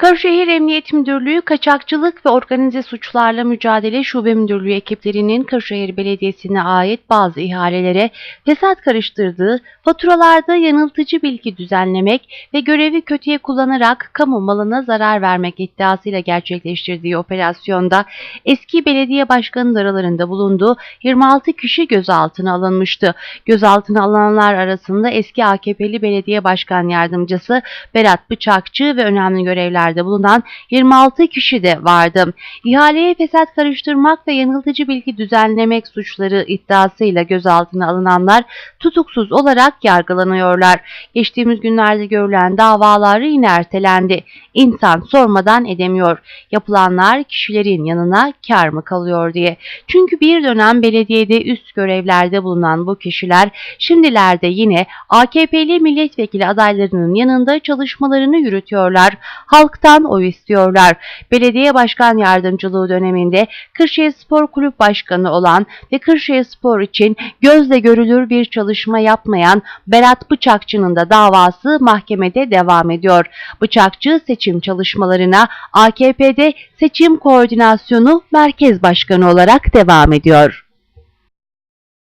Kırşehir Emniyet Müdürlüğü Kaçakçılık ve Organize Suçlarla Mücadele Şube Müdürlüğü ekiplerinin Kırşehir Belediyesi'ne ait bazı ihalelere fesat karıştırdığı, faturalarda yanıltıcı bilgi düzenlemek ve görevi kötüye kullanarak kamu malına zarar vermek iddiasıyla gerçekleştirdiği operasyonda eski belediye başkanı aralarında bulunduğu 26 kişi gözaltına alınmıştı. Gözaltına alınanlar arasında eski AKP'li belediye başkan yardımcısı Berat Bıçakçı ve önemli görevlerde bulunan 26 kişi de vardı. İhaleye fesat karıştırmak ve yanıltıcı bilgi düzenlemek suçları iddiasıyla gözaltına alınanlar tutuksuz olarak yargılanıyorlar. Geçtiğimiz günlerde görülen davaları yine ertelendi. İnsan sormadan edemiyor. Yapılanlar kişilerin yanına kar mı kalıyor diye. Çünkü bir dönem belediyede üst görevlerde bulunan bu kişiler şimdilerde yine AKP'li milletvekili adaylarının yanında çalışmalarını yürütüyorlar. Halktan oy istiyorlar. Belediye başkan yardımcılığı döneminde Kırşehir Spor Kulüp Başkanı olan ve Kırşehir Spor için gözle görülür bir çalışma yapmayan Berat Bıçakçı'nın da davası mahkemede devam ediyor. Bıçakçı seçim çalışmalarına AKP'de seçim koordinasyonu merkez başkanı olarak devam ediyor.